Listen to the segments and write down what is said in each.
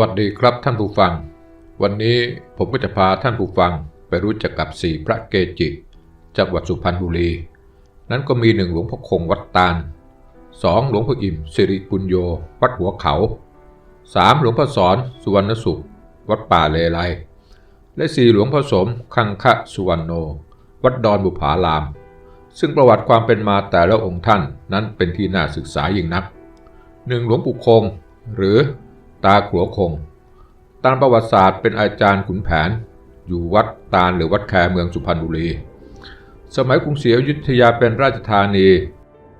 วัสดีครับท่านผู้ฟัง วันนี้ผมก็จะพาท่านผู้ฟังไปรู้จักกับสี่พระเกจิจังหวัดสุพรรณบุรี นั้นก็มีหนึ่งหลวงพ่อคงวัดตาลสองหลวงพ่ออิ่มสิริปุญโยวัดหัวเขาสามหลวงพ่อสอนสุวรรณสุข วัดป่าเลไลและสี่หลวงพ่อสมคังคะสุวรรณโน วัดดอนบุผาราม ซึ่งประวัติความเป็นมาแต่ละองค์ท่านนั้นเป็นที่น่าศึกษายิ่งนักหนึ่งหลวงปู่คงหรือ ตาขัวคง ตามประวัติศาสตร์เป็นอาจารย์ขุนแผน อยู่วัดตาลหรือวัดแคเมืองสุพรรณบุรี สมัยกรุงศรีอยุธยาเป็นราชธานี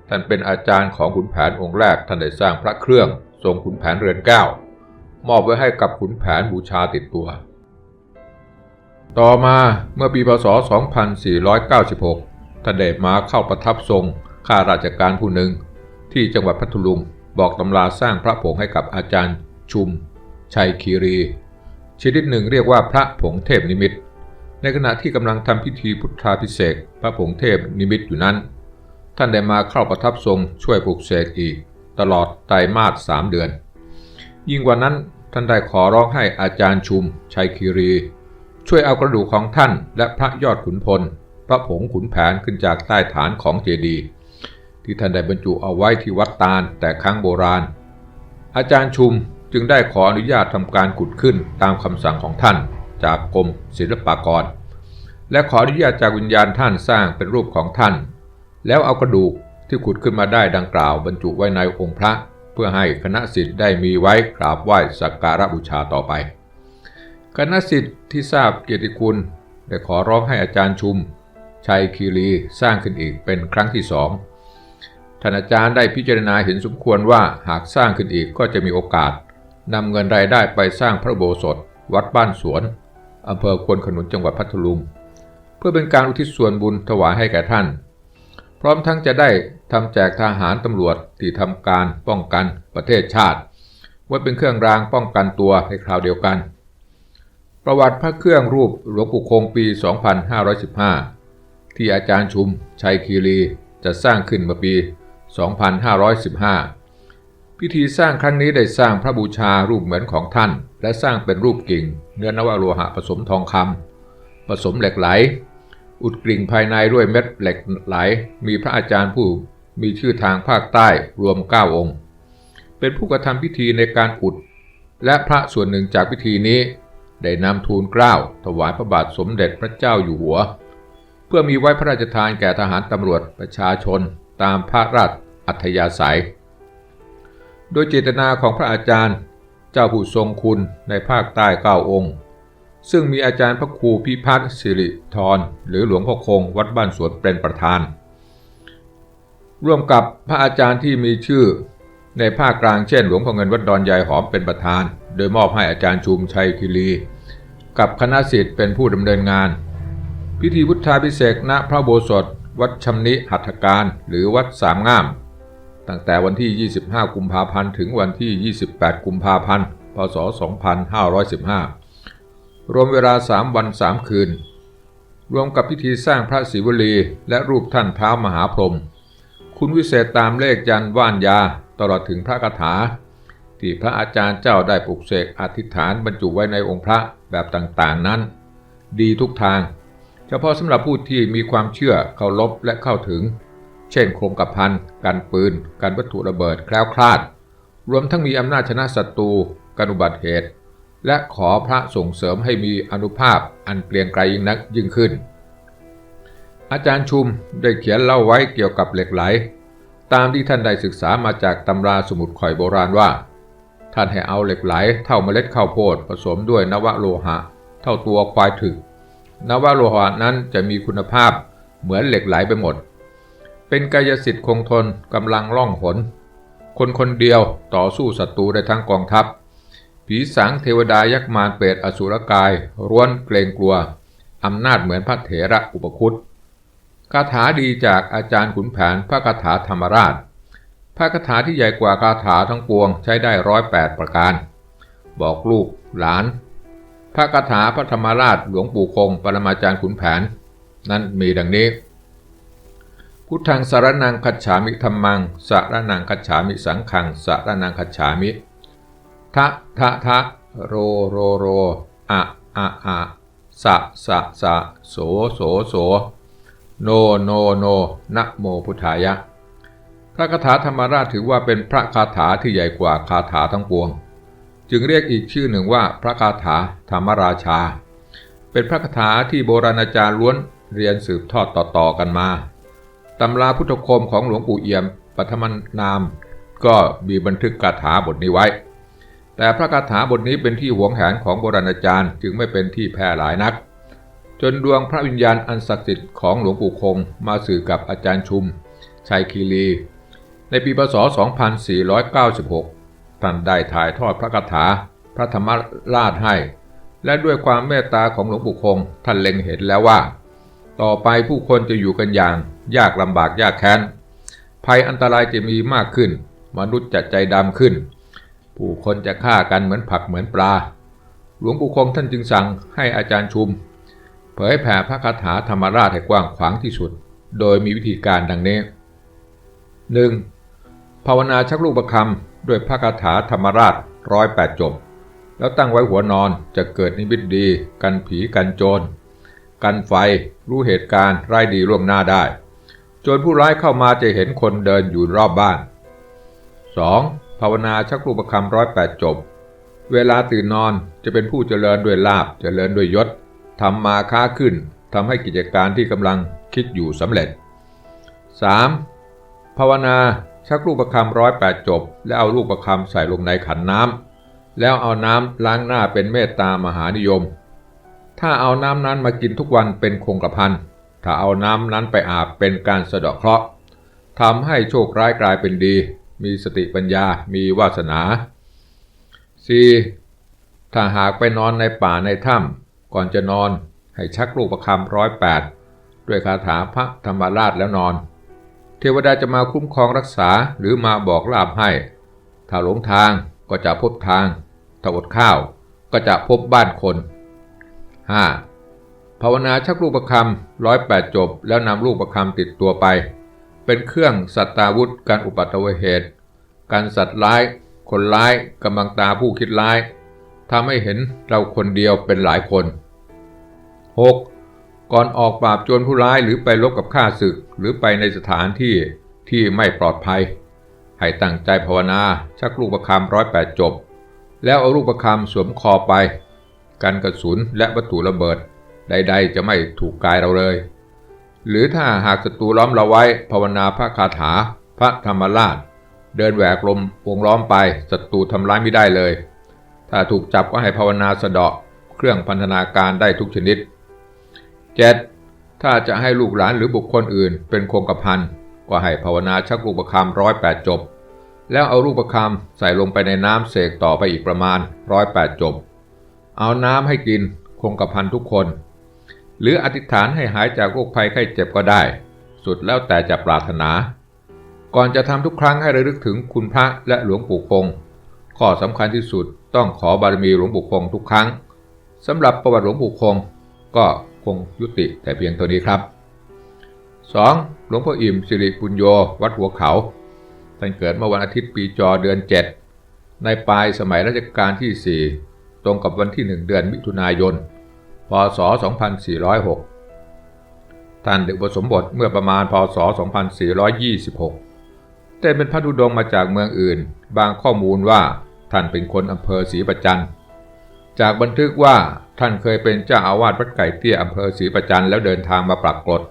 ท่านเป็นอาจารย์ของขุนแผนองค์แรก ท่านได้สร้างพระเครื่อง ทรงขุนแผนเรือนเก้ามอบไว้ให้กับขุนแผนบูชาติดตัว ต่อมาเมื่อปีพศ 2496 ท่านได้มาเข้าประทับทรงข้าราชการผู้หนึ่งที่จังหวัดพัทลุงบอกตำราสร้างพระผงให้กับอาจารย์ ชุม ชัยคีรี ชนิดหนึ่งเรียกว่าพระผงเทพนิมิต ในขณะที่กำลังทำพิธีพุทธาพิเศษพระผงเทพนิมิตอยู่นั้น ท่านได้มาเข้าประทับทรงช่วยปลุกเสกอีก ตลอดไตรมาสสามเดือน ยิ่งกว่านั้นท่านได้ขอร้องให้อาจารย์ชุม ชัยคีรี ช่วยเอากระดูกของท่านและพระยอดขุนพล พระผงขุนแผนขึ้นจากใต้ฐานของเจดีย์ที่ท่านได้บรรจุเอาไว้ที่วัดตาลแต่ครั้งโบราณ อาจารย์ชุม จึงได้ขออนุญาตทำการขุดขึ้นตามคำสั่งของท่าน จากกรมศิลปากร และขออนุญาตจากวิญญาณท่านสร้างเป็นรูปของท่าน แล้วเอากระดูกที่ขุดขึ้นมาได้ดังกล่าวบรรจุไว้ในองค์พระ เพื่อให้คณะสิทธิ์ได้มีไว้กราบไหว้สักการะบูชาต่อไป คณะสิทธิ์ที่ทราบเกียรติคุณได้ขอร้องให้อาจารย์ชุม ชัยคีรีสร้างขึ้นอีกเป็นครั้งที่สองท่านอาจารย์ได้พิจารณาเห็นสมควรว่าหากสร้างขึ้นอีกก็จะมีโอกาส นำเงินรายได้ไปสร้างพระโบสถ วัดบ้านสวน อำเภอควนขนุนจังหวัดพัทลุง เพื่อเป็นการอุทิศส่วนบุญถวายให้แก่ท่าน พร้อมทั้งจะได้ทำแจกทหารตำรวจที่ทำการป้องกันประเทศชาติ ไว้เป็นเครื่องรางป้องกันตัวในคราวเดียวกัน ประวัติพระเครื่องรูปหลวงปู่คงปี 2515 ที่อาจารย์ชุม ชัยคีรีจะสร้างขึ้นเมื่อปี 2515 พิธีสร้างครั้งนี้ได้สร้างพระบูชารูปเหมือนของท่าน และสร้างเป็นรูปกิ่ง เนื้อนวโลหะผสมทองคำผสมเหล็กไหล อุดกริ่งภายในด้วยเม็ดเหล็กไหล มีพระอาจารย์ผู้มีชื่อทางภาคใต้รวม 9 องค์ เป็นผู้กระทำพิธีในการอุด และพระส่วนหนึ่งจากพิธีนี้ ได้นำทูลเกล้าถวายพระบาทสมเด็จพระเจ้าอยู่หัว เพื่อมีไว้พระราชทานแก่ทหารตำรวจประชาชนตามพระราชอัธยาศัย โดยเจตนาของพระอาจารย์ เจ้าผู้ทรงคุณในภาคใต้เก้าองค์ ซึ่งมีอาจารย์พระครูพิพัฒน์สิริธรหรือหลวงพ่อคงวัดบ้านสวนเป็นประธาน ร่วมกับพระอาจารย์ที่มีชื่อในภาคกลางเช่น หลวงพ่อเงินวัดดอนใหญ่หอมเป็นประธาน โดยมอบให้อาจารย์ชุมชัยคิรี กับคณะศิษย์เป็นผู้ดำเนินงาน พิธีพุทธาพิเศษณพระโบสถวัดชำนิหัตถการ หรือวัดสามงาม ตั้งแต่วันที่ 25 กุมภาพันธ์ ถึงวันที่ 28 กุมภาพันธ์ พศ 2515 รวมเวลา 3 วัน 3 คืน รวมกับพิธีสร้างพระศิวลี และรูปท่านเท้ามหาพรหม คุณวิเศษตามเลขยันว่านยา ตลอดถึงพระคาถา ที่พระอาจารย์เจ้าได้ปลุกเสกอธิษฐานบรรจุไว้ในองค์พระแบบต่างๆนั้น ดีทุกทาง เฉพาะสำหรับผู้ที่มีความเชื่อเคารพและเข้าถึง เช่น โครงกับพัน การปืน การวัตถุระเบิด แคล้วคลาด รวมทั้งมีอำนาจชนะศัตรูการอุบัติเหตุ และขอพระส่งเสริมให้มีอนุภาพอันเกรียงไกรยิ่งนักยิ่งขึ้น อาจารย์ชุมได้เขียนเล่าไว้เกี่ยวกับเหล็กไหล ตามที่ท่านได้ศึกษามาจากตำราสมุดข่อยโบราณว่า ท่านให้เอาเหล็กไหลเท่าเมล็ดข้าวโพดผสมด้วยนวโลหะ เท่าตัวควายถึกนวโลหะนั้นจะมีคุณภาพเหมือนเหล็กไหลไปหมด เป็นกายสิทธิ์คงทนกำลังล่องหน คนคนเดียวต่อสู้ศัตรูได้ทั้งกองทัพ ผีสางเทวดายักษ์มารเปรตอสุรกายร้วนเกรงกลัวอำนาจเหมือนพระเถระอุปคุตคาถาดีจากอาจารย์ขุนแผนพระคาถาธรรมราช พระคาถาที่ใหญ่กว่าคาถาทั้งปวงใช้ได้ร้อยแปดประการ บอกลูกหลาน พระคาถาพระธรรมราชหลวงปู่คงปรมาจารย์ขุนแผน นั้นมีดังนี้ พุทธังสารนังคัจฉามิธรรมังสารนังคัจฉามิสังขังสารนังคัจฉามิทะทะทะโรโรโรอะอะอะสะสะสะโสโสโสโนโนโนนะโมพุทธายะ พระคาถาธรรมราชถือว่าเป็นพระคาถาที่ใหญ่กว่าคาถาทั้งปวง จึงเรียกอีกชื่อหนึ่งว่าพระคาถาธรรมราชา เป็นพระคาถาที่โบราณอาจารย์ล้วนเรียนสืบทอดต่อๆกันมา ตำราพุทธคมของหลวงปู่เอี่ยมปัทมนาม ก็มีบันทึกคาถาบทนี้ไว้ แต่พระคาถาบทนี้เป็นที่หวงแหนของโบราณอาจารย์ จึงไม่เป็นที่แพร่หลายนัก จนดวงพระวิญญาณอันศักดิ์สิทธิ์ของหลวงปู่คงมาสื่อกับอาจารย์ชุม ชัยคีรี ในปีพศ 2496 ท่านได้ถ่ายทอดพระคาถาพระธรรมราชให้ และด้วยความเมตตาของหลวงปู่คงท่านเล็งเห็นแล้วว่า ต่อไปผู้คนจะอยู่กันอย่าง ยากลำบากยากแค้น ภัยอันตรายจะมีมากขึ้น มนุษย์จะใจดำขึ้น ผู้คนจะฆ่ากันเหมือนผักเหมือนปลา หลวงปู่คงท่านจึงสั่งให้อาจารย์ชุม เผยแผ่พระคาถาธรรมราชให้กว้างขวางที่สุด โดยมีวิธีการดังนี้ 1. ภาวนาชักลูกประคำด้วยพระคาถาธรรมราชร้อยแปดจบ แล้วตั้งไว้หัวนอนจะเกิดนิมิตดี กันผีกันโจร กันไฟรู้เหตุการณ์ร้ดีล่วงหน้าได้ จรผู้ร้ายเข้ามาจะเห็นคนเดินอยู่รอบบ้าน 2. ภาวนาชักลูกประคำร้อยแปดจบ เวลาตื่นนอนจะเป็นผู้เจริญด้วยลาบเจริญด้วยยศทำมาค้าขึ้นทำให้กิจการที่กำลังคิดอยู่สำเร็จ 3. ภาวนาชักลูกประคำร้อยแปดจบ แล้วเอาลูกประคำใส่ลงในขันน้ำแล้วเอาน้ำล้างหน้าเป็นเมตตามหานิยม ถ้าเอาน้ำนั้นมากินทุกวันเป็นคงกระพัน ถ้าเอาน้ำนั้นไปอาบเป็นการสะเดาะเคราะห์ทำให้โชคร้ายกลายเป็นดี มีสติปัญญา มีวาสนา 4. ถ้าหากไปนอนในป่าในถ้ำก่อนจะนอนให้ชักลูกประคำร้อยแปดด้วยคาถาพระธรรมราชแล้วนอน เทวดาจะมาคุ้มครองรักษาหรือมาบอกลาบให้ ถ้าหลงทางก็จะพบทาง ถ้าอดข้าวก็จะพบบ้านคน 5. ภาวนาชักลูกประคำร้อยแปดจบ แล้วนำลูกประคำติดตัวไป เป็นเครื่องสัตตาวุธการอุปัตวเหตุ การสัตว์ร้าย คนร้ายกำลังตาผู้คิดร้ายทำให้เห็นเราคนเดียวเป็นหลายคน 6. ก่อนออกปราบโจรผู้ร้ายหรือไปลบกับข้าศึก หรือไปในสถานที่ที่ไม่ปลอดภัย ให้ตั้งใจภาวนา ชักลูกประคำร้อยแปดจบ แล้วเอาลูกประคำสวมคอไป กันกระสุนและวัตถุระเบิด ใดๆ จะไม่ถูกกายเราเลย หรือถ้าหากศัตรูล้อมเราไว้ ภาวนาพระคาถา พระธรรมราช เดินแหวกลมวงล้อมไปศัตรูทำร้ายไม่ได้เลย ถ้าถูกจับก็ให้ภาวนาสะเดาะ เครื่องพันธนาการได้ทุกชนิด 7. ถ้าจะให้ลูกหลานหรือบุคคลอื่น เป็นคงกระพันก็ให้ภาวนาชักลูกประคำร้อยแปดจบ แล้วเอาลูกประคำใส่ลงไปในน้ำเสกต่อไปอีกประมาณร้อยแปดจบ เอาน้ำให้กินคงกระพันทุกคน หรืออธิษฐานให้หายจากโรคภัยไข้เจ็บก็ได้ สุดแล้วแต่จะปรารถนา ก่อนจะทำทุกครั้งให้ระลึกถึงคุณพระและหลวงปู่คงข้อสำคัญที่สุดต้องขอบารมีหลวงปู่คงทุกครั้งสำหรับประวัติหลวงปู่คงก็คงยุติแต่เพียงเท่านี้ครับ 2. หลวงพ่ออิ่มสิริปุญโยวัดหัวเขา ท่านเกิดเมื่อวันอาทิตย์ปีจอเดือน 7 ในปลายสมัยรัชกาลที่ 4 ตรงกับวันที่ 1 เดือนมิถุนายน พศ 2406 ท่านดึกผสมบทเมื่อประมาณพศ 2426 แต่เป็นพระธุดงมาจากเมืองอื่น บางข้อมูลว่าท่านเป็นคนอำเภอศรีประจัน จากบันทึกว่าท่านเคยเป็นเจ้าอาวาสวัดไก่เตี้ยอำเภอศรีประจันแล้วเดินทางมาปรากฏ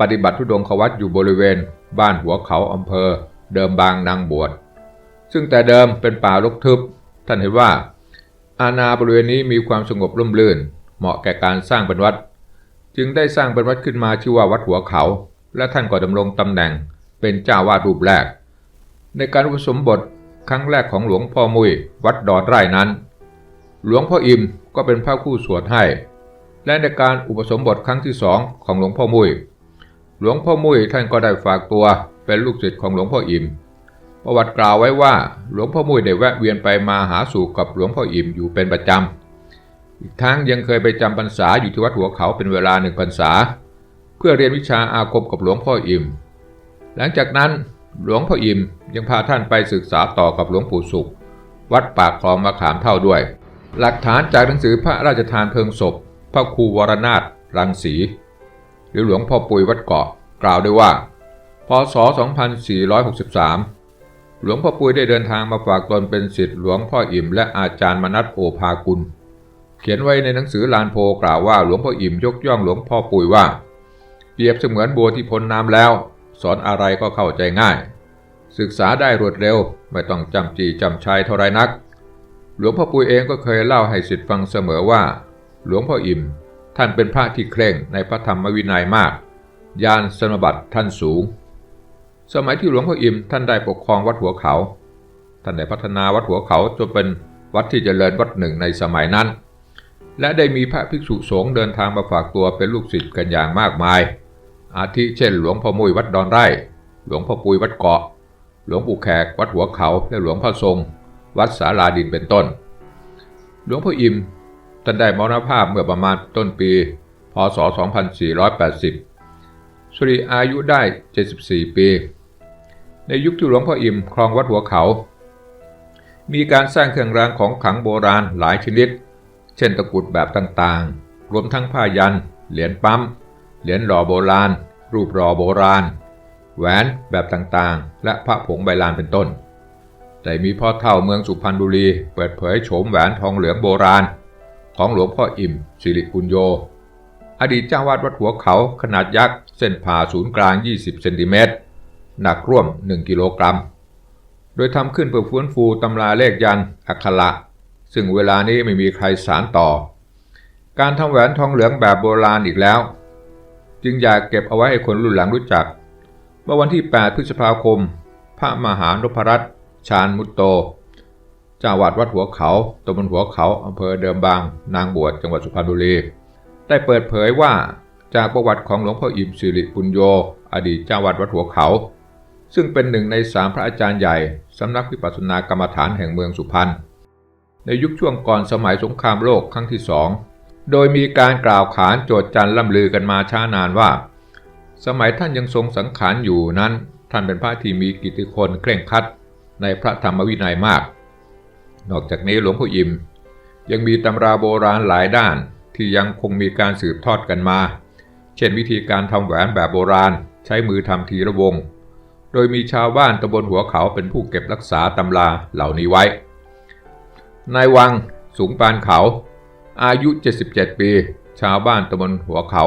ปฏิบัติทุดงควัตอยู่บริเวณ บ้านหัวเขาอำเภอ เดิมบางนางบวช ซึ่งแต่เดิมเป็นป่ารกทึบ ท่านเห็นว่า อาณาบริเวณนี้มีความสงบร่มรื่น เหมาะแก่การสร้างเป็นวัด จึงได้สร้างเป็นวัดขึ้นมาชื่อว่าวัดหัวเขา และท่านก็ดำรงตำแหน่งเป็นเจ้าวาดรูปแรก ในการอุปสมบทครั้งแรกของหลวงพ่อมุยวัดดอนไร่นั้น หลวงพ่ออิมก็เป็นพระคู่สวดให้ และในการอุปสมบทครั้งที่สองของหลวงพ่อมุยหลวงพ่อมุยท่านก็ได้ฝากตัวเป็นลูกศิษย์ของหลวงพ่ออิมประวัติกล่าวไว้ว่าหลวงพ่อมุยได้แวะเวียนไปมาหาสู่กับหลวงพ่ออิมอยู่เป็นประจำ อีกทั้งยังเคยไปจำพรรษาอยู่ที่วัดหัวเขาเป็นเวลาหนึ่งพรรษา เพื่อเรียนวิชาอาคมกับหลวงพ่ออิม หลังจากนั้นหลวงพ่ออิมยังพาท่านไปศึกษาต่อกับหลวงปู่สุข วัดปากคลองมะขามเท่าด้วย หลักฐานจากหนังสือพระราชทานเพลิงศพ พระครูวรนาถรังสี หรือหลวงพ่อปุยวัดเกาะกล่าวได้ว่าพศ 2463 หลวงพ่อปุยได้เดินทางมาฝากตนเป็นศิษย์หลวงพ่ออิ่มและอาจารย์มนัสโอภากุล เขียนไว้ในหนังสือลานโพกล่าวว่าหลวงพ่ออิ่มยกย่องหลวงพ่อปุยว่า เปรียบเสมือนบัวที่พ้นน้ำแล้ว สอนอะไรก็เข้าใจง่าย ศึกษาได้รวดเร็วไม่ต้องจำจีจำชัยเท่าไรนัก หลวงพ่อปุยเองก็เคยเล่าให้สิทธิ์ฟังเสมอว่า หลวงพ่ออิ่ม ท่านเป็นพระที่เคร่งในพระธรรมวินัยมากยานสมบัติท่านสูง สมัยที่หลวงพ่ออิ่มท่านได้ปกครองวัดหัวเขา ท่านได้พัฒนาวัดหัวเขาจนเป็นวัดที่เจริญวัดหนึ่งในสมัยนั้น และได้มีพระภิกษุสงฆ์เดินทางมาฝากตัวเป็นลูกศิษย์กันอย่างมากมาย อาทิเช่นหลวงพ่อมุยวัดดอนไร่ หลวงพ่อปุยวัดเกาะ หลวงปู่แขกวัดหัวเขา และหลวงพ่อทรง วัดสาลาดินเป็นต้น หลวงพ่ออิมท่านได้มรณภาพเมื่อประมาณต้นปี พศ 2480 สุริอายุได้ 74 ปี ในยุคที่หลวงพ่ออิมครองวัดหัวเขา มีการสร้างเครื่องรางของขลังโบราณหลายชนิด เช่นตะกุดแบบต่างๆ รวมทั้งผ้ายัน เหรียญปั๊ม เหรียญหล่อโบราณ รูปหล่อโบราณ แหวนแบบต่างๆ และพระผงใบลานเป็นต้น แต่มีพ่อเท่าเมืองสุพรรณบุรีเปิดเผยโฉมแหวนทองเหลืองโบราณ ของหลวงพ่ออิ่มสิริปุญโย อดีตเจ้าวาดวัดหัวเขาขนาดยักษ์เส้นผ่าศูนย์กลาง 20 เซนติเมตร หนักร่วม 1 กิโลกรัม โดยทำขึ้นเพื่อฟื้นฟูตำราเลขยัน อักขระ ซึ่งเวลานี้ไม่มีใครสารต่อ การทำแหวนทองเหลืองแบบโบราณอีกแล้ว จึงอยากเก็บเอาไว้ให้คนรุ่นหลังรู้จัก เมื่อวันที่ 8 พฤษภาคม พระมหานพรัตน์ชาญมุตโตจ้าวาดวัดหัวเขาตำบลหัวเขาอำเภอเดิมบาง นางบวชจังหวัดสุพรรณบุรี ได้เปิดเผยว่าจากประวัติของหลวงพ่ออิมสิริปุญโย อดีตเจ้าวาดวัดหัวเขา ซึ่งเป็นหนึ่งในสามพระอาจารย์ใหญ่ สำนักวิปัสสนากรรมฐานแห่งเมืองสุพรรณ ในยุคช่วงก่อนสมัยสงครามโลกครั้งที่สอง โดยมีการกล่าวขานโจทย์จันล่ำลือกันมาช้านานว่า สมัยท่านยังทรงสังขารอยู่นั้น ท่านเป็นพระที่มีกิตติคุณเคร่งครัดในพระธรรมวินัยมาก นอกจากนี้หลวงพ่ออิม ยังมีตำราโบราณหลายด้านที่ยังคงมีการสืบทอดกันมา เช่นวิธีการทำแหวนแบบโบราณ ใช้มือทำทีละวง โดยมีชาวบ้านตำบลหัวเขาเป็นผู้เก็บรักษาตำราเหล่านี้ไว้ นายวังสูงปานเขา อายุ 77 ปี ชาวบ้านตำบลหัวเขา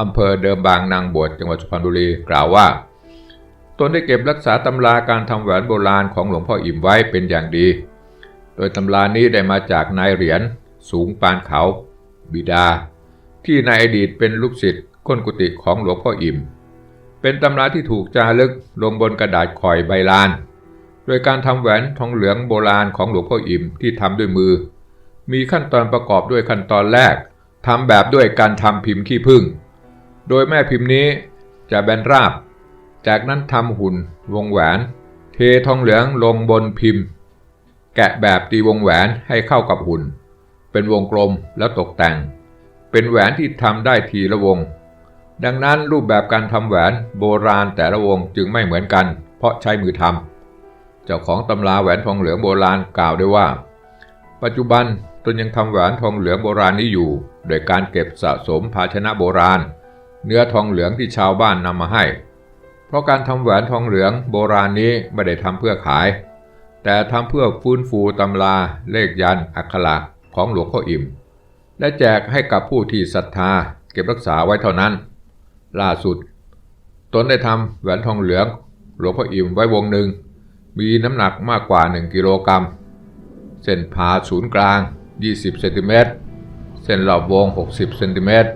อำเภอเดิมบางนางบวชจังหวัดสุพรรณบุรีกล่าวว่า ตนได้เก็บรักษาตำราการทำแหวนโบราณของหลวงพ่ออิ่มไว้เป็นอย่างดี โดยตำรานี้ได้มาจากนายเหรียญสูงปานเขา บิดา ที่ในอดีตเป็นลูกศิษย์ก้นกุฏิของหลวงพ่ออิ่ม เป็นตำราที่ถูกจารึกลงบนกระดาษข่อยใบลาน โดยการทำแหวนทองเหลืองโบราณของหลวงพ่ออิ่มที่ทำด้วยมือ มีขั้นตอนประกอบด้วยขั้นตอนแรกทำแบบด้วยการทำพิมพ์ขี้ผึ้งโดยแม่พิมพ์นี้จะแบนราบ จากนั้นทำหุ่นวงแหวน เททองเหลืองลงบนพิมพ์ แกะแบบตีวงแหวนให้เข้ากับหุ่น เป็นวงกลมแล้วตกแต่ง เป็นแหวนที่ทำได้ทีละวง ดังนั้นรูปแบบการทำแหวนโบราณแต่ละวงจึงไม่เหมือนกัน เพราะใช้มือทำ เจ้าของตำราแหวนทองเหลืองโบราณกล่าวได้ว่า ปัจจุบันตนยังทำแหวนทองเหลืองโบราณนี้อยู่ โดยการเก็บสะสมภาชนะโบราณ เนื้อทองเหลืองที่ชาวบ้านนำมาให้ เพราะการทำแหวนทองเหลืองโบราณนี้ไม่ได้ทำเพื่อขาย แต่ทำเพื่อฟื้นฟูตำราเลขยันอักขระของหลวงพ่ออิ่ม และแจกให้กับผู้ที่ศรัทธาเก็บรักษาไว้เท่านั้น ล่าสุด ตนได้ทำแหวนทองเหลืองหลวงพ่ออิ่มไว้วงหนึ่ง มีน้ำหนักมากกว่า 1 กิโลกรัม เส้นผ่าศูนย์กลาง 20 เซนติเมตร เส้นรอบวง 60 เซนติเมตร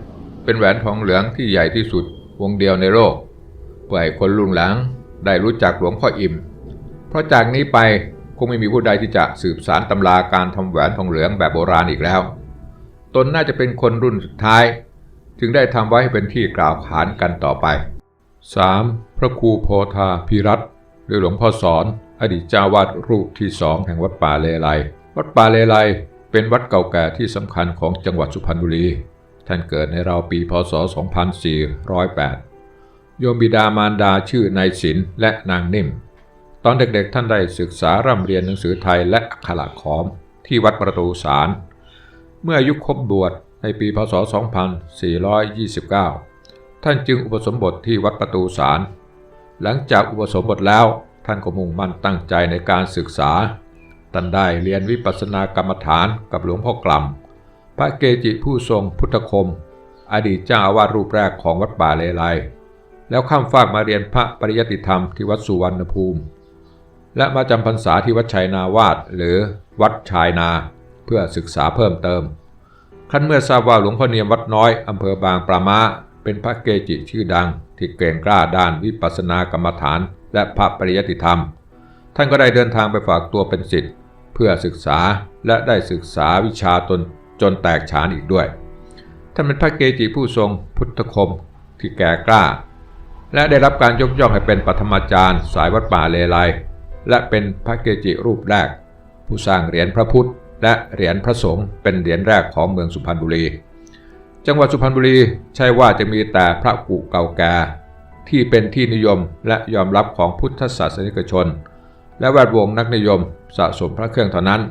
เป็นแหวนทองเหลืองที่ใหญ่ที่สุดวงเดียวในโลกเพื่อให้คนรุ่นหลังได้รู้จักหลวงพ่ออิ่ม เพราะจากนี้ไปคงไม่มีผู้ใดที่จะสืบสารตำราการทำแหวนทองเหลืองแบบโบราณอีกแล้ว ตนน่าจะเป็นคนรุ่นสุดท้าย จึงได้ทำไว้ให้เป็นที่กล่าวขานกันต่อไป 3. พระครูโพธาพิรัต หรือหลวงพ่อสอน อดีตเจ้าวาดรูปที่สองแห่งวัดป่าเลไลวัดป่าเลไลเป็นวัดเก่าแก่ที่สำคัญของจังหวัดสุพรรณบุรี ท่านเกิดในราวปีพศ 2408 โยมบิดามารดาชื่อนายศิลและนางนิ่ม ตอนเด็กๆท่านได้ศึกษาร่ำเรียนหนังสือไทยและอักขระขอม ที่วัดประตูสาร เมื่อยุครบบวชในปีพศ 2429 ท่านจึงอุปสมบทที่วัดประตูสาร หลังจากอุปสมบทแล้วท่านก็มุ่งมั่นตั้งใจในการศึกษา ท่านได้เรียนวิปัสสนากรรมฐานกับหลวงพ่อกล่ำพระเกจิผู้ทรงพุทธคม อดีตเจ้าอาวาสรูปแรกของวัดป่าเลไลแล้วข้ามฟากมาเรียนพระปริยติธรรมที่วัดสุวรรณภูมิ และมาจำพรรษาที่วัดชัยนาวาสหรือวัดชายนา เพื่อศึกษาเพิ่มเติมขั้นเมื่อทราบว่าหลวงพ่อเนียมวัดน้อยอำเภอบางปรามาเป็นพระเกจิชื่อดัง ที่เก่งกล้าด้านวิปัสสนากรรมฐาน และพระปริยติธรรม ท่านก็ได้เดินทางไปฝากตัวเป็นศิษย์เพื่อศึกษาและได้ศึกษาวิชาตนจนแตกฉานอีกด้วย ท่านเป็นพระเกจิผู้ทรงพุทธคมที่แก่กล้า และได้รับการยกย่องให้เป็นปฐมาจารย์ สายวัดป่าเลไลและเป็นพระเกจิรูปแรก ผู้สร้างเหรียญพระพุทธ และเหรียญพระสงฆ์เป็นเหรียญแรกของเมืองสุพรรณบุรี จังหวัดสุพรรณบุรีใช่ว่าจะมีแต่พระกุเก่าแก่ที่เป็นที่นิยมและยอมรับของพุทธศาสนิกชน และแวดวงนักนิยมสะสมพระเครื่องเท่านั้น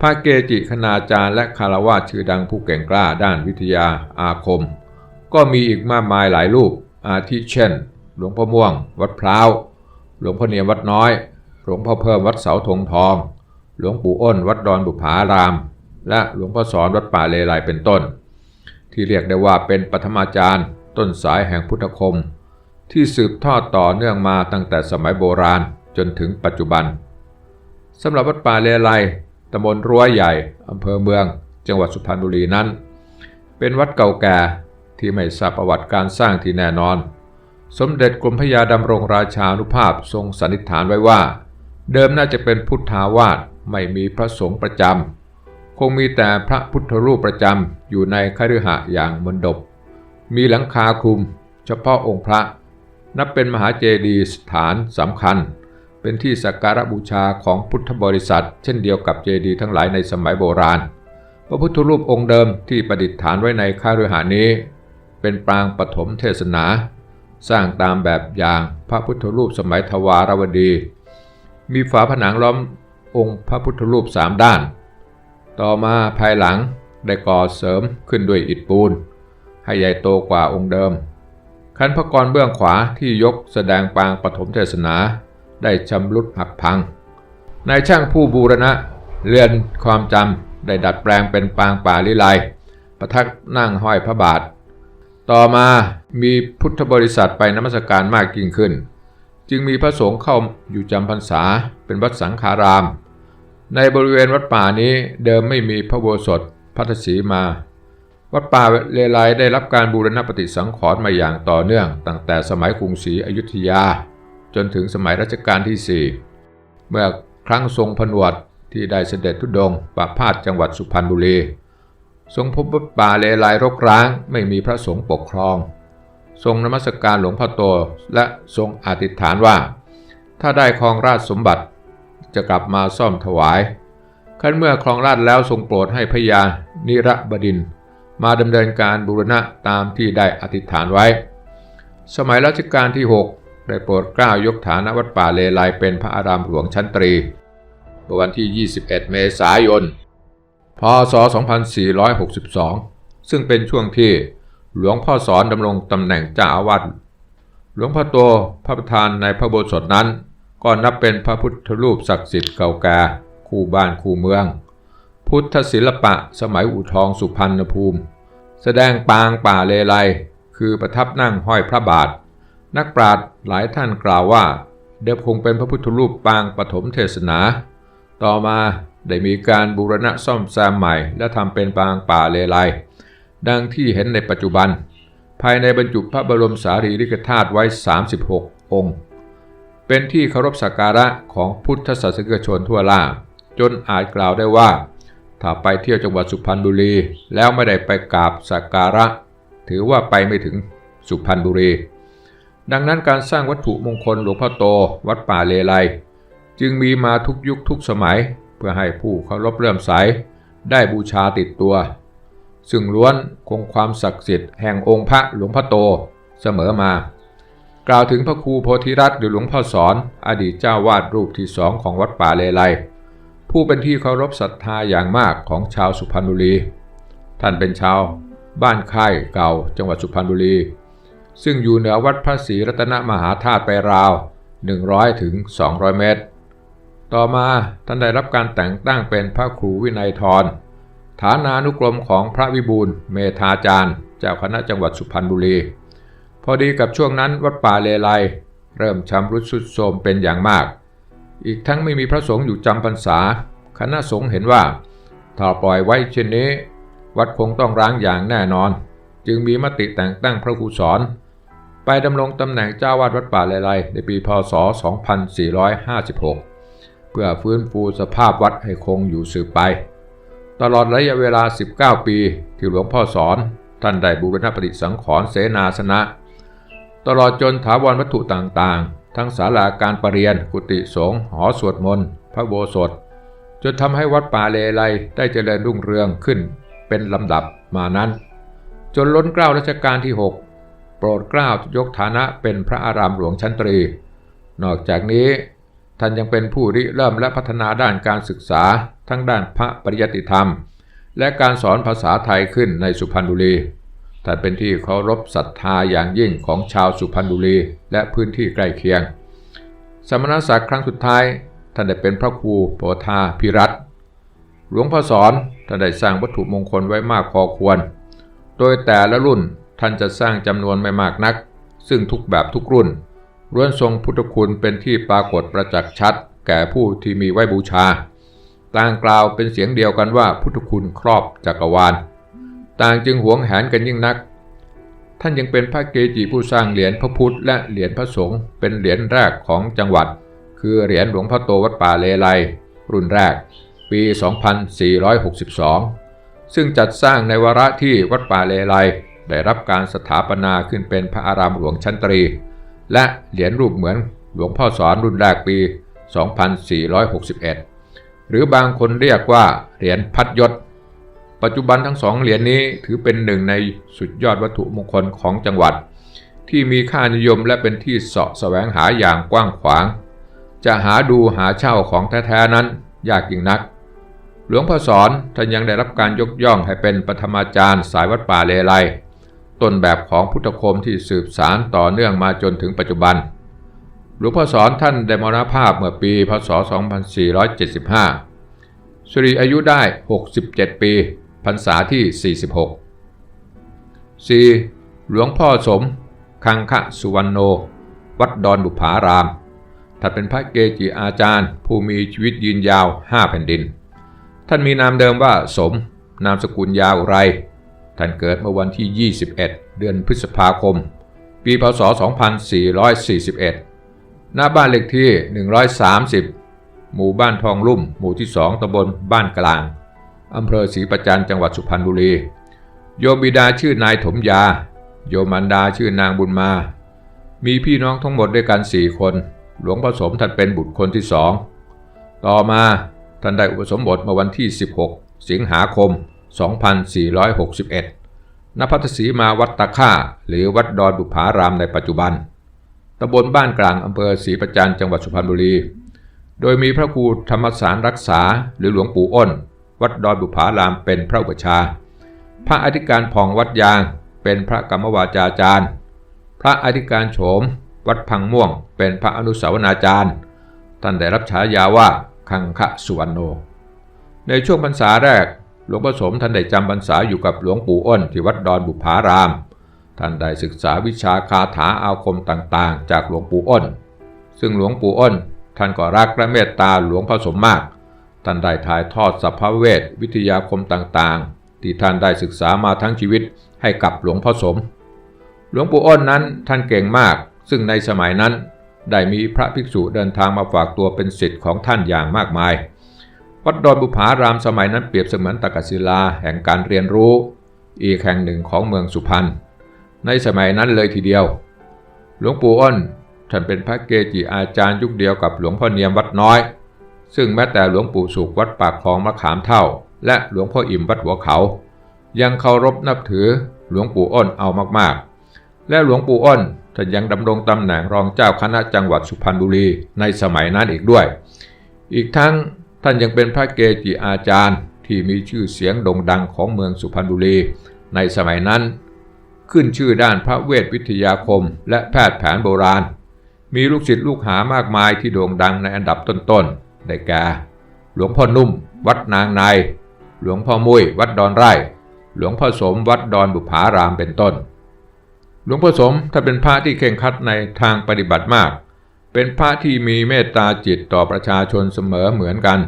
พระเกจิคณาจารย์และคารวะชื่อดังผู้เก่งกล้าด้านวิทยาอาคม ก็มีอีกมากมายหลายรูปอาทิเช่น หลวงพ่อม่วง วัดพร้าว หลวงพ่อเนียมวัดน้อย หลวงพ่อเพิ่มวัดเสาธงทอง หลวงปู่อ้น วัดดอนบุภาราม และหลวงพ่อสอนวัดป่าเลไลเป็นต้น ที่เรียกได้ว่าเป็นปฐมาจารย์ ต้นสายแห่งพุทธคม ที่สืบทอดต่อเนื่องมาตั้งแต่สมัยโบราณจนถึงปัจจุบันสำหรับวัดป่าเลไลตำบลรั้วใหญ่อำเภอเมือง จังหวัดสุพรรณบุรีนั้น เป็นวัดเก่าแก่ที่ไม่ทราบประวัติการสร้างที่แน่นอน สมเด็จกรมพระยาดำรงราชานุภาพทรงสันนิษฐานไว้ว่า เดิมน่าจะเป็นพุทธาวาสไม่มีพระสงฆ์ประจำ งมีแต่พระพุทธรูปประจำอยู่ในคฤหะอย่างมนดบ มีหลังคาคลุมเฉพาะองค์พระ นับเป็นมหาเจดีย์สถานสำคัญ เป็นที่สักการะบูชาของพุทธบริษัท เช่นเดียวกับเจดีย์ทั้งหลายในสมัยโบราณ พระพุทธรูปองค์เดิมที่ประดิษฐานไว้ในคฤหานี้ เป็นปรางปฐมเทศนา สร้างตามแบบอย่างพระพุทธรูปสมัยทวารวดี มีฝาผนังล้อมองค์พระพุทธรูปสามด้าน ต่อมาภายหลังได้ก่อเสริมขึ้นด้วยอิฐปูน ให้ใหญ่โตกว่าองค์เดิม คันพระกรเบื้องขวาที่ยกแสดงปางปฐมเทศนา ได้ชำรุดหักพัง นายช่างผู้บูรณะเรือนความจำได้ดัดแปลงเป็นปางป่าลิไลประทักนั่งห้อยพระบาท ต่อมามีพุทธบริษัทไปนมัสการมากยิ่งขึ้น จึงมีพระสงฆ์เข้าอยู่จำพรรษาเป็นวัดสังขาราม ในบริเวณวัดป่านี้เดิมไม่มีพระโบสถพัทศีมา วัดป่าเลไลได้รับการบูรณปฏิสังขรณ์มาอย่างต่อเนื่อง ตั้งแต่สมัยกรุงศรีอยุธยา จนถึงสมัยรัชกาลที่ 4 เมื่อครั้งทรงผนวดที่ได้เสด็จทุดงป่าพาดจังหวัดสุพรรณบุรี ทรงพบว่าป่าเลไลรกร้างไม่มีพระสงฆ์ปกครอง ทรงนมัสการหลวงพ่อโตและทรงอธิษฐานว่า ถ้าได้ครองราชสมบัติ จะกลับมาซ่อมถวายขั้นเมื่อครองราชแล้วทรงโปรดให้พญานิระบดิน มาดำเนินการบูรณะตามที่ได้อธิษฐานไว้ สมัยรัชกาลที่ 6 ได้โปรดเกล้ายกฐานวัดป่าเลไลเป็นพระอารามหลวงชั้นตรีเมื่อวันที่ 21 เมษายน พศ 2462 ซึ่งเป็นช่วงที่หลวงพ่อสอนดำรงตำแหน่งเจ้าอาวาสหลวงพ่อโตพระประธานในพระโบสถนั้น ก็นับเป็นพระพุทธรูปศักดิ์สิทธิ์เก่าแก่คู่บ้านคู่เมือง พุทธศิลปะสมัยอู่ทองสุพรรณภูมิ แสดงปางป่าเลไลคือประทับนั่งห้อยพระบาท นักปราชญ์หลายท่านกล่าวว่าเดิมคงเป็นพระพุทธรูปปางปฐมเทศนา ต่อมาได้มีการบูรณะซ่อมแซมใหม่ และทำเป็นปางป่าเลไลดังที่เห็นในปัจจุบัน ภายในบรรจุพระบรมสารีริกธาตุไว้ 36 องค์ เป็นที่เคารพสักการะของพุทธศาสนิกชนทั่วล่าจนอาจกล่าวได้ว่า ถ้าไปเที่ยวจังหวัดสุพรรณบุรี แล้วไม่ได้ไปกราบสักการะ ถือว่าไปไม่ถึงสุพรรณบุรี ดังนั้นการสร้างวัตถุมงคลหลวงพ่อโต วัดป่าเลไลจึงมีมาทุกยุคทุกสมัย เพื่อให้ผู้เคารพเลื่อมใส ได้บูชาติดตัว ซึ่งล้วนคงความศักดิ์สิทธิ์แห่งองค์พระหลวงพ่อโตเสมอมา กล่าวถึงพระครูโพธิรัตน์หรือหลวงพ่อสอน อดีตเจ้าวาดรูปที่สองของวัดป่าเลไลผู้เป็นที่เคารพศรัทธาอย่างมากของชาวสุพรรณบุรี ท่านเป็นชาว บ้านค่ายเก่าจังหวัดสุพรรณบุรี ซึ่งอยู่เหนือวัดพระศรีรัตนมหาธาตุไปราว 100ถึง200 เมตร ต่อมาท่านได้รับการแต่งตั้งเป็นพระครูวินัยทรฐานานุกรมของพระวิบูลเมธาจารย์เจ้าคณะจังหวัดสุพรรณบุรี พอดีกับช่วงนั้นวัดป่าเลไลเริ่มชำรุดทรุดโทรมเป็นอย่างมาก อีกทั้งไม่มีพระสงฆ์อยู่จำพรรษา คณะสงฆ์เห็นว่าถ้าปล่อยไว้เช่นนี้ วัดคงต้องร้างอย่างแน่นอน จึงมีมติแต่งตั้งพระครูสอน ไปดำรงตำแหน่งเจ้าวาดวัดป่าเลไลในปีพศ 2456 เพื่อฟื้นฟูสภาพวัดให้คงอยู่สืบไป ตลอดระยะเวลา 19 ปีที่หลวงพ่อสอน ท่านได้บูรณปฏิสังขรณ์เสนาสนะ ตลอดจนถาวรวัตถุต่างๆ ทั้งศาลาการประเรียน กุฏิสงฆ์หอสวดมนต์ พระโบสถ จนทำให้วัดป่าเลไลได้เจริญรุ่งเรืองขึ้นเป็นลำดับมานั้น จนล้นเกล้ารัชกาลที่ 6 โปรดเกล้ายกฐานะเป็นพระอารามหลวงชั้นตรี นอกจากนี้ท่านยังเป็นผู้ริเริ่มและพัฒนาด้านการศึกษาทั้งด้านพระปริยติธรรม และการสอนภาษาไทยขึ้นในสุพรรณบุรี ท่านเป็นที่เคารพศรัทธาอย่างยิ่งของชาวสุพรรณบุรีและพื้นที่ใกล้เคียง สมณศักดิ์ครั้งสุดท้าย ท่านได้เป็นพระครูโปธาพิรัตหลวงพ่อสอนท่านได้สร้างวัตถุมงคลไว้มากพอควร โดยแต่ละรุ่นท่านจะสร้างจำนวนไม่มากนัก ซึ่งทุกแบบทุกรุ่นล้วนทรงพุทธคุณเป็นที่ปรากฏประจักษ์ชัด แก่ผู้ที่มีไว้บูชาต่างกล่าวเป็นเสียงเดียวกันว่าพุทธคุณครอบจักรวาล ต่างจึงหวงแหนกันยิ่งนัก ท่านยังเป็นพระเกจิผู้สร้างเหรียญพระพุทธและเหรียญพระสงฆ์เป็นเหรียญแรกของจังหวัด คือเหรียญหลวงพ่อโตวัดป่าเลไลรุ่นแรก ปี 2462 ซึ่งจัดสร้างในวาระที่วัดป่าเลไลได้รับการสถาปนาขึ้นเป็นพระอารามหลวงชั้นตรี และเหรียญรูปเหมือนหลวงพ่อสอนรุ่นแรกปี 2461 หรือบางคนเรียกว่าเหรียญพัดยศ ปัจจุบันทั้งสองเหรียญนี้ถือเป็นหนึ่งในสุดยอดวัตถุมงคลของจังหวัด ที่มีค่านิยมและเป็นที่เสาะแสวงหาอย่างกว้างขวาง จะหาดูหาเช่าของแท้ๆนั้นยากยิ่งนัก หลวงพ่อสอนท่านยังได้รับการยกย่องให้เป็นปฐมาจารย์สายวัดป่าเลไลต้นแบบของพุทธคมที่สืบสารต่อเนื่องมาจนถึงปัจจุบัน หลวงพ่อสอนท่านได้มรณภาพเมื่อปีพศ 2475 สุริอายุได้ 67 ปี พรรษาที่ 46 4. หลวงพ่อสม คังคะสุวรรณโน วัดดอนบุภารามท่านเป็นพระเกจิอาจารย์ ผู้มีชีวิตยืนยาว5แผ่นดิน ท่านมีนามเดิมว่าสม นามสกุลยาวไร ท่านเกิดเมื่อวันที่ 21 เดือนพฤษภาคม ปีพศ 2441 หน้าบ้านเลขที่ 130 หมู่บ้านทองลุ่ม หมู่ที่ 2ตำบลบ้านกลาง อำเภอศรีประจันจังหวัดสุพรรณบุรี โยมบิดาชื่อนายถมยา โยมมันดาชื่อนางบุญมา มีพี่น้องทั้งหมดด้วยกันสี่คน หลวงพ่อสมท่านเป็นบุตรคนที่สอง ต่อมาท่านได้อุปสมบทมื่อวันที่ 16 สิงหาคม 2461 ณ พัทสีมาวัดตะค่า หรือวัดดอนบุภารามในปัจจุบัน ตำบลบ้านกลางอำเภอศรีประจันจังหวัดสุพรรณบุรี โดยมีพระครูธรรมสารรักษาหรือหลวงปู่อ้น วัดดอนบุภารามเป็นพระอุปชาย์พระอธิการผ่องวัดยาง เป็นพระกรรมวาจาจารย์ พระอธิการโฉม วัดพังม่วง เป็นพระอนุสาวนาจารย์ ท่านได้รับฉายาว่าคังคะสุวรรณโน ในช่วงพรรษาแรก หลวงพ่อสมท่านได้จำพรรษาอยู่กับหลวงปู่อ้นที่วัดดอนบุภาราม ท่านได้ศึกษาวิชาคาถาอาคมต่างๆ จากหลวงปู่อ้น ซึ่งหลวงปู่อ้นท่านก็รักและเมตตาหลวงพ่อสมมาก ท่านได้ถ่ายทอดสัพพเวทวิทยาคมต่างๆ ที่ท่านได้ศึกษามาทั้งชีวิตให้กับหลวงพ่อสม หลวงปู่อ้นนั้นท่านเก่งมาก ซึ่งในสมัยนั้น ได้มีพระภิกษุเดินทางมาฝากตัวเป็นศิษย์ของท่านอย่างมากมาย วัดดอนบุภารามสมัยนั้นเปรียบเสมือนตากศิลาแห่งการเรียนรู้ อีกแห่งหนึ่งของเมืองสุพรรณในสมัยนั้นเลยทีเดียว หลวงปู่อ้นท่านเป็นพระเกจิอาจารย์ยุคเดียวกับหลวงพ่อเนียมวัดน้อย ซึ่งแม้แต่หลวงปู่สุขวัดปากคลองมะขามเท่า และหลวงพ่ออิ่มวัดหัวเขา ยังเคารพนับถือหลวงปู่อ้นเอามากๆ และหลวงปู่อ้นท่านยังดำรงตำแหน่งรองเจ้าคณะจังหวัดสุพรรณบุรีในสมัยนั้นอีกด้วย อีกทั้งท่านยังเป็นพระเกจิอาจารย์ที่มีชื่อเสียงโด่งดังของเมืองสุพรรณบุรี ในสมัยนั้น ขึ้นชื่อด้านพระเวทวิทยาคม และแพทย์แผนโบราณ มีลูกศิษย์ลูกหามากมายที่โด่งดังในอันดับต้นๆ ได้แก่ หลวงพ่อนุ่ม วัดนางในหลวงพ่อมุ้ยวัดดอนไร่ หลวงพ่อสมวัดดอนบุภารามเป็นต้น หลวงพ่อสมถ้าเป็นพระที่เข่งคัดในทางปฏิบัติมาก เป็นพระที่มีเมตตาจิตต่อประชาชนเสมอเหมือนกัน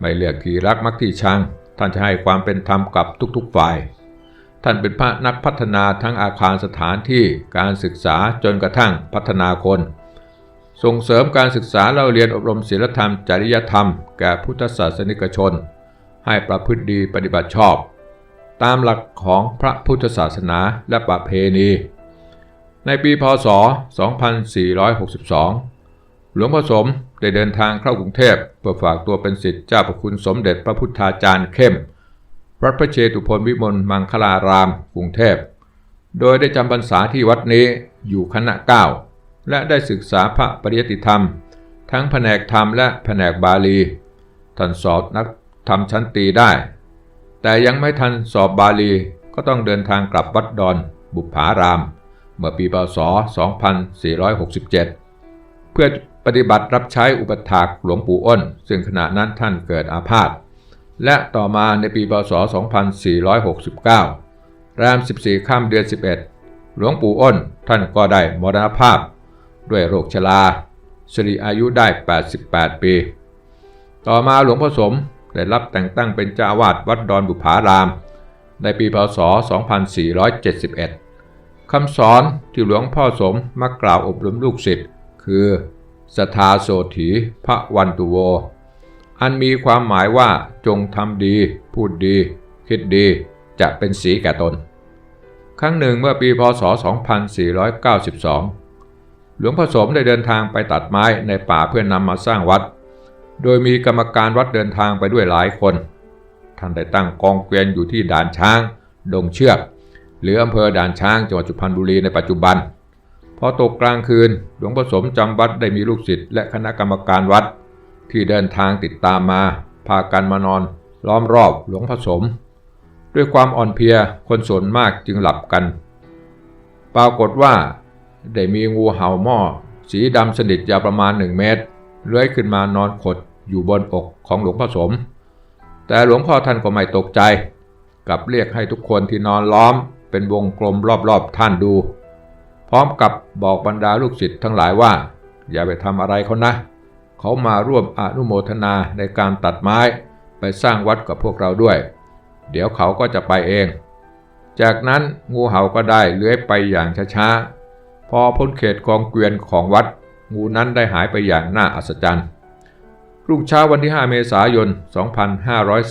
ไม่เลือกที่รักมักที่ชัง ท่านจะให้ความเป็นธรรมกับทุกๆฝ่าย ท่านเป็นพระนักพัฒนาทั้งอาคารสถานที่การศึกษาจนกระทั่งพัฒนาคน ส่งเสริมการศึกษาเล่าเรียนอบรมศีลธรรม จริยธรรม แก่พุทธศาสนิกชน ให้ประพฤติดีปฏิบัติชอบ ตามหลักของพระพุทธศาสนาและประเพณี ในปีพศ 2462 หลวงพ่อสมได้เดินทางเข้ากรุงเทพเพื่อฝากตัวเป็นศิษย์เจ้าประคุณสมเด็จพระพุทธาจารย์เข้มวัดพระเชตุพนวิมลมังคลาราม กรุงเทพ โดยได้จำพรรษาที่วัดนี้อยู่คณะเก้า และได้ศึกษาพระปริยติธรรม ทั้งแผนกธรรมและแผนกบาลีท่านสอบนักธรรมชั้นตีได้ แต่ยังไม่ทันสอบบาลีก็ต้องเดินทางกลับวัดดอน บุพาราม เมื่อปีพศ 2467 เพื่อปฏิบัติรับใช้อุปถากหลวงปู่อ้น ซึ่งขณะนั้นท่านเกิดอาพาธและต่อมาในปีพศ 2469 แรม 14 ข้ามเดือน 11 หลวงปู่อ้นท่านก็ได้มรณภาพ ด้วยโรคชราสิริอายุได้ 88 ปี ต่อมาหลวงพ่อสมได้รับแต่งตั้งเป็นเจ้าวาดวัดดอนบุพาราม ในปีพศ 2471 คำสอนที่หลวงพ่อสมมักกล่าวอบรมลูกศิษย์คือสทาโสถีพระวันตุโว อันมีความหมายว่าจงทำดี พูดดี คิดดีจะเป็นสีแก่ตน ครั้งหนึ่งเมื่อปีพศ 2492 หลวงพ่อสมได้เดินทางไปตัดไม้ในป่าเพื่อนนำมาสร้างวัด โดยมีกรรมการวัดเดินทางไปด้วยหลายคน ท่านได้ตั้งกองเกวียนอยู่ที่ด่านช้าง ดงเชือก หรืออำเภอด่านช้างจังหวัดสุพรรณบุรีในปัจจุบัน พอตกกลางคืน หลวงพ่อสมจำวัดได้มีลูกศิษย์และคณะกรรมการวัด ที่เดินทางติดตามมา พากันมานอน ล้อมรอบหลวงพ่อสม ด้วยความอ่อนเพลียคนส่วนมากจึงหลับกัน ปรากฏว่า ได้มีงูเห่าหม้อ สีดำสนิทยาวประมาณหนึ่งเมตร เลื้อยขึ้นมานอนขดอยู่บนอกของหลวงพ่อสม แต่หลวงพ่อท่านก็ไม่ตกใจกลับเรียกให้ทุกคนที่นอนล้อม เป็นวงกลมรอบๆท่านดู พร้อมกับบอกบรรดาลูกศิษย์ทั้งหลายว่า อย่าไปทำอะไรเขานะ เขามาร่วมอนุโมทนาในการตัดไม้ ไปสร้างวัดกับพวกเราด้วย เดี๋ยวเขาก็จะไปเอง จากนั้นงูเห่าก็ได้เลื้อยไปอย่างช้าๆ พอพ้นเขตกองเกวียนของวัด งูนั้นได้หายไปอย่างน่าอัศจรรย์รุ่งเช้าวันที่ 5 เมษายน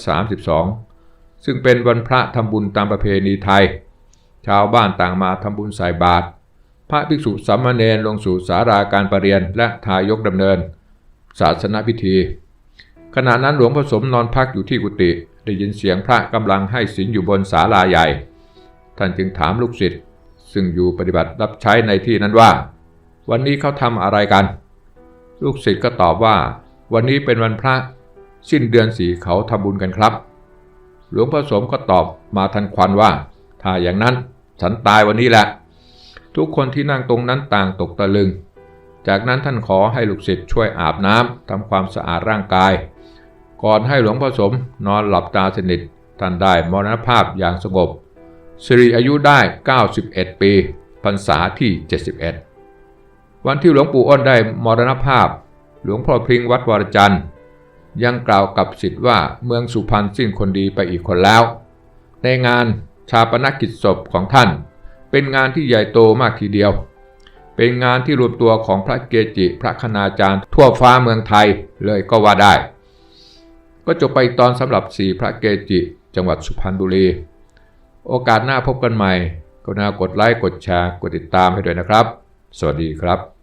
2532 ซึ่งเป็นวันพระทำบุญตามประเพณีไทย ชาวบ้านต่างมาทำบุญใส่บาตร พระภิกษุสามเณรลงสู่สาราการประเรียนและทายกดำเนิน ศาสนพิธี ขณะนั้นหลวงพ่อสมนอนพักอยู่ที่กุฏิ ได้ยินเสียงพระกำลังให้ศีลอยู่บนศาลาใหญ่ ท่านจึงถามลูกศิษย์ ซึ่งอยู่ปฏิบัติรับใช้ในที่นั้นว่า วันนี้เขาทำอะไรกัน ลูกศิษย์ก็ตอบว่า วันนี้เป็นวันพระ สิ้นเดือนสี่เขาทำบุญกันครับ หลวงพ่อสมก็ตอบมาทันควันว่า ถ้าอย่างนั้นฉันตายวันนี้แหละ ทุกคนที่นั่งตรงนั้นต่างตกตะลึง จากนั้นท่านขอให้ลูกศิษย์ช่วยอาบน้ำทำความสะอาดร่างกาย ก่อนให้หลวงพ่อสมนอนหลับตาสนิทท่านได้มรณภาพอย่างสงบ สิริอายุได้ 91 ปีพรรษาที่ 71 วันที่หลวงปู่อ้นได้มรณภาพ หลวงพ่อพริงวัดวรจันทร์ ยังกล่าวกับสิทธิ์ว่าเมืองสุพรรณสิ้นคนดีไปอีกคนแล้ว ในงานชาปนกิจศพของท่าน เป็นงานที่ใหญ่โตมากทีเดียว เป็นงานที่รวมตัวของพระเกจิพระคณาจารย์ ทั่วฟ้าเมืองไทยเลยก็ว่าได้ ก็จบไปตอนสำหรับสี่พระเกจิ จังหวัดสุพรรณบุรี โอกาสหน้าพบกันใหม่กรุณากดไลค์กดแชร์กดติดตามให้ด้วยนะครับ สวัสดีครับ